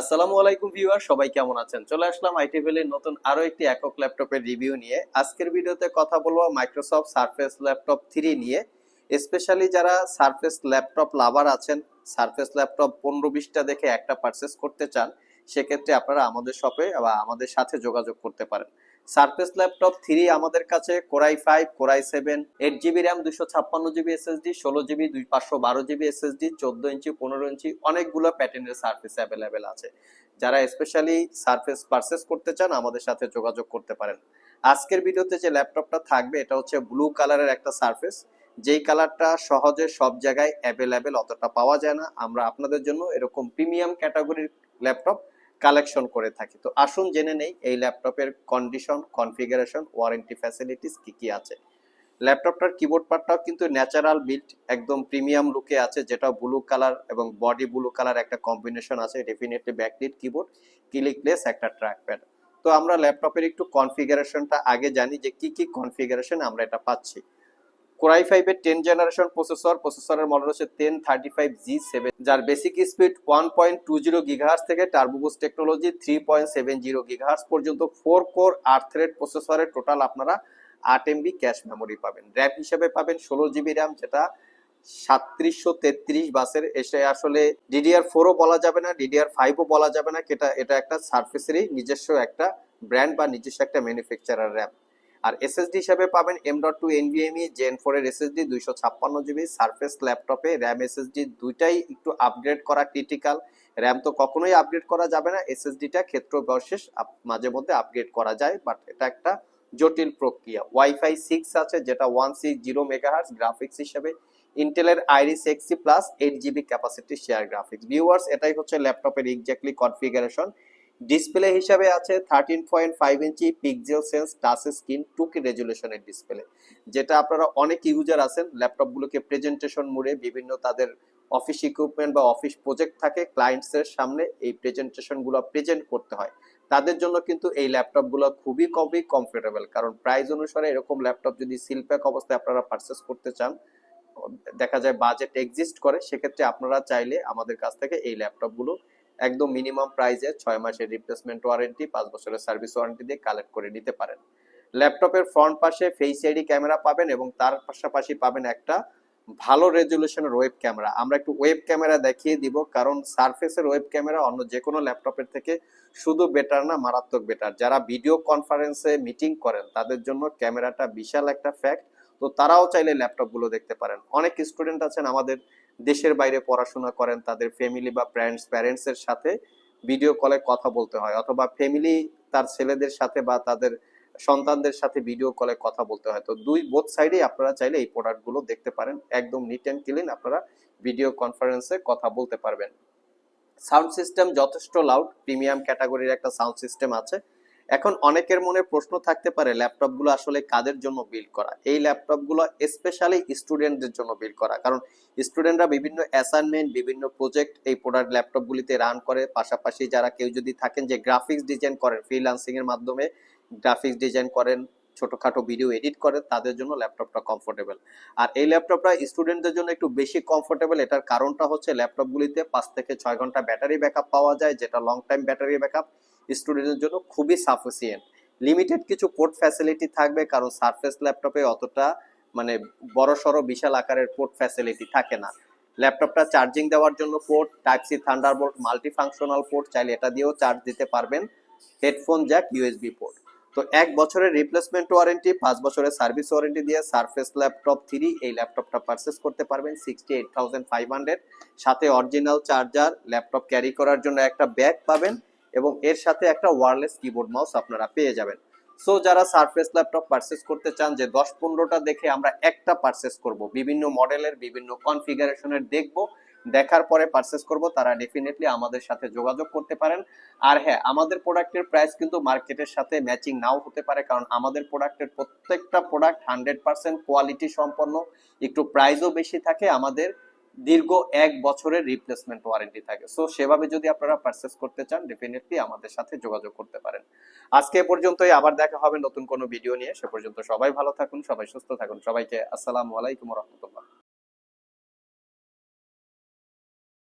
আসসালামু আলাইকুম ভিউয়ার, সবাই কেমন আছেন? চলে আসলাম আইটি ভ্যালির নতুন আরও একটি একক ল্যাপটপের রিভিউ নিয়ে। আজকের ভিডিওতে কথা বলব মাইক্রোসফট সারফেস ল্যাপটপ থ্রি নিয়ে। স্পেশালি যারা সারফেস ল্যাপটপ লাভার আছেন সারফেস ল্যাপটপ পনেরো বিশটা দেখে একটা পারচেস করতে চান সেক্ষেত্রে আপনারা আমাদের শপে বা আমাদের সাথে যোগাযোগ করতে পারেন। সারফেস ল্যাপটপ থ্রি আমাদের কাছে core i five core i seven eight GB RAM দুশো ছাপ্পান্ন জিবি এসএসডি ষোলো জিবি দুই পাঁচশো বারো জিবি এসএসডি চোদ্দ ইঞ্চি, পনেরো ইঞ্চি অনেকগুলো প্যাটার্নের সার্ফেস অ্যাভেলেবেল আছে। যারা স্পেশালি সার্ফেস পারচেস করতে চান, আমাদের সাথে যোগাযোগ করতে পারেন। আজকের ভিডিওতে যে ল্যাপটপটা থাকবে, এটা হচ্ছে ব্লু কালারের একটা সার্ফেস যেই কালারটা সহজে সব জায়গায় অ্যাভেলেবেল অতটা পাওয়া যায় না। আমরা আপনাদের জন্য এরকম প্রিমিয়াম ক্যাটাগরির ল্যাপটপ কালেকশন করে থাকি। তো আসুন জেনে নেই, এই ল্যাপটপের কন্ডিশন কনফিগারেশন ওয়ারেন্টি ফ্যাসিলিটিস কি কি আছে। ল্যাপটপটার কিবোর্ড পার্টটাও কিন্তু ন্যাচারাল বিল্ড একদম প্রিমিয়াম লুকে আছে, যেটা ব্লু কালার এবং বডি ব্লু কালার একটা কম্বিনেশন আছে ডেফিনেটলি ব্যাকলিট কিবোর্ড ক্লিকলেস একটা ট্র্যাকপ্যাড তো আমরা ল্যাপটপের একটু কনফিগারেশনটা আগে জানি যে কি কি কনফিগারেশন আমরা এটা পাচ্ছি। কোরাই ফাইভের টেন জেনারেশন প্রসেসর প্রসেসরের মডেল হচ্ছে ten thirty five G seven যার basic speed one point two zero gigahertz থেকে turbo boost technology three point seven zero gigahertz পর্যন্ত ফোর কোর আট থ্রেড প্রসেসরের টোটাল আপনারা আট এমবি ক্যাশ মেমোরি পাবেন। র্যাম হিসেবে পাবেন ষোলো জিবি র্যাম যেটা সাতত্রিশশো তেত্রিশ বাসের এসে আসলে ডিডিআর ফোরও বলা যাবে না ডিডিআর ফাইভও বলা যাবে না এটা এটা একটা সার্ফেসেরই নিজস্ব একটা ব্র্যান্ড বা নিজস্ব একটা ম্যানুফ্যাকচারার র্যাম আর এসএসডি হিসাবে পাবেন M dot two NVMe gen four এর এসএসডি দুইশো ছাপ্পান্ন জিবি সার্ফেস ল্যাপটপে র্যাম এসএসডি দুইটাই একটু আপগ্রেড করা ক্রিটিক্যাল র্যাম তো কখনোই আপগ্রেড করা যাবে না এসএসডিটা ক্ষেত্র বশেষ মাঝে মধ্যে আপগ্রেড করা যায় বাট এটা একটা জটিল প্রক্রিয়া। ওয়াইফাই সিক্স আছে, যেটা one six zero megahertz graphics হিসেবে। ইন্টেলের Iris Xe plus eight GB capacity share graphics viewers এটাই হচ্ছে ল্যাপটপের এক্স্যাক্টলি কনফিগারেশন ডিসপ্লে হিসাবে আছে thirteen point five inch pixel sense touch screen two K রেজুলেশনের display যেটা আপনারা অনেক ইউজার আছেন ল্যাপটপগুলোকে প্রেজেন্টেশন মোডে বিভিন্ন তাদের অফিস ইকুইপমেন্ট বা অফিস প্রজেক্ট থাকে ক্লায়েন্টসের সামনে এই প্রেজেন্টেশনগুলো প্রেজেন্ট করতে হয়। তাদের জন্য কিন্তু এই ল্যাপটপগুলো খুবই খুবই কমফোর্টেবল কারণ প্রাইস অনুসারে এরকম ল্যাপটপ যদি সিলপ্যাক অবস্থায় আপনারা পারচেস করতে চান, দেখা যায় বাজেট এক্সিস্ট করে, সেক্ষেত্রে আপনারা চাইলে আমাদের কাছ থেকে এই ল্যাপটপগুলো একদম মিনিমাম প্রাইসে ছয় মাসের রিপ্লেসমেন্ট ওয়ারেন্টি পাঁচ বছরের সার্ভিস ওয়ারেন্টি দিয়ে কালেক্ট করে নিতে পারেন। ল্যাপটপের ফ্রন্ট পাশে ফেস আইডি ক্যামেরা পাবেন এবং তার পাশাপাশি পাবেন একটা ভালো রেজুলেশনের ওয়েব ক্যামেরা আমরা একটু ওয়েব ক্যামেরা দেখিয়ে দিব, কারণ সারফেসের ওয়েব ক্যামেরা অন্য যে কোনো ল্যাপটপের থেকে শুধু বেটার না, মারাত্মক বেটার যারা ভিডিও কনফারেন্সে মিটিং করেন, তাদের জন্য ক্যামেরাটা বিশাল একটা ফ্যাক্ট তো তারাও চাইলে ল্যাপটপগুলো দেখতে পারেন। অনেক স্টুডেন্ট আছেন আমাদের দেশের বাইরে পড়াশোনা করেন, তাদের ফ্যামিলি বা প্যারেন্টস প্যারেন্টসের সাথে ভিডিও কলে কথা বলতে হয় অথবা ফ্যামিলি তার ছেলেদের সাথে বা তাদের সন্তানদের সাথে ভিডিও কলে কথা বলতে হয়। তো দুই বোথ সাইডেই আপনারা চাইলে এই প্রোডাক্টগুলো দেখতে পারেন। একদম নিট অ্যান্ড ক্লিন আপনারা ভিডিও কনফারেন্সে কথা বলতে পারবেন। সাউন্ড সিস্টেম যথেষ্ট লাউড প্রিমিয়াম ক্যাটাগরির একটা সাউন্ড সিস্টেম আছে। এখন অনেকের মনে প্রশ্ন থাকতে পারে, ল্যাপটপগুলো আসলে কাদের জন্য বিল্ড করা? এই ল্যাপটপগুলো স্পেশালি স্টুডেন্টদের জন্য বিল্ড করা। কারণ স্টুডেন্টরা বিভিন্ন অ্যাসাইনমেন্ট বিভিন্ন প্রজেক্ট এই প্রোডাক্ট ল্যাপটপগুলিতে রান করে। পাশাপাশি যারা কেউ যদি থাকেন যে গ্রাফিক্স ডিজাইন করেন ফ্রিলান্সিং এর মাধ্যমে গ্রাফিক্স ডিজাইন করেন, ছোটখাটো ভিডিও এডিট করে তাদের জন্য ল্যাপটপটা কমফোর্টেবল আর এই ল্যাপটপটা স্টুডেন্টদের জন্য একটু বেশি কমফোর্টেবল এটার কারণটা হচ্ছে ল্যাপটপগুলিতে পাঁচ থেকে ছয় ঘণ্টা ব্যাটারি ব্যাকআপ পাওয়া যায়, যেটা লং টাইম ব্যাটারি ব্যাকআপ স্টুডেন্টের জন্য খুবই সাফিসিয়েন্ট লিমিটেড কিছু পোর্ট ফ্যাসিলিটি থাকবে, কারণ সারফেস ল্যাপটপে অতটা মানে বড় সড়ো বিশাল আকারের পোর্ট ফ্যাসিলিটি থাকে না। ল্যাপটপটা চার্জিং দেওয়ার জন্য port type C multi functional port চাইলে এটা দিয়েও চার্জ দিতে পারবেন। হেডফোন জ্যাক ইউএসবি পোর্ট তো এক বছরের রিপ্লেসমেন্ট ওয়ারেন্টি পাঁচ বছরের সার্ভিস ওয়ারেন্টি দিয়ে সারফেস ল্যাপটপ থ্রি এই ল্যাপটপটা পারচেস করতে পারবেন sixty eight thousand five hundred সাথে অরিজিনাল চার্জার ল্যাপটপ ক্যারি করার জন্য একটা ব্যাগ পাবেন। এবং এর সাথে একটা ওয়ারলেস কিবোর্ড মাউস আপনারা পেয়ে যাবেন। সো যারা সারফেস ল্যাপটপ পারচেস করতে চান, যে দশ পনেরোটা দেখে আমরা একটা পারচেস করব, বিভিন্ন মডেলের বিভিন্ন কনফিগারেশনের দেখব, দেখার পরে পারচেস করব, তারা ডেফিনেটলি আমাদের সাথে যোগাযোগ করতে পারেন। আর হ্যাঁ আমাদের প্রোডাক্টের প্রাইস কিন্তু মার্কেটের সাথে ম্যাচিং নাও হতে পারে, কারণ আমাদের প্রোডাক্টের প্রত্যেকটা প্রোডাক্ট হান্ড্রেড পার্সেন্ট কোয়ালিটি সম্পন্ন, একটু প্রাইসও বেশি থাকে আমাদের দীর্ঘ এক বছরের রিপ্লেসমেন্ট ওয়ারেন্টি থাকে। সো সেভাবে যদি আপনারা পারচেস করতে চান ডেফিনেটলি আমাদের সাথে যোগাযোগ করতে পারেন। আজকে এ পর্যন্তই, আবার দেখা হবে নতুন কোনো ভিডিও নিয়ে। সে পর্যন্ত সবাই ভালো থাকুন, সবাই সুস্থ থাকুন। সবাইকে আসসালামু আলাইকুম রহমতুল্লাহ।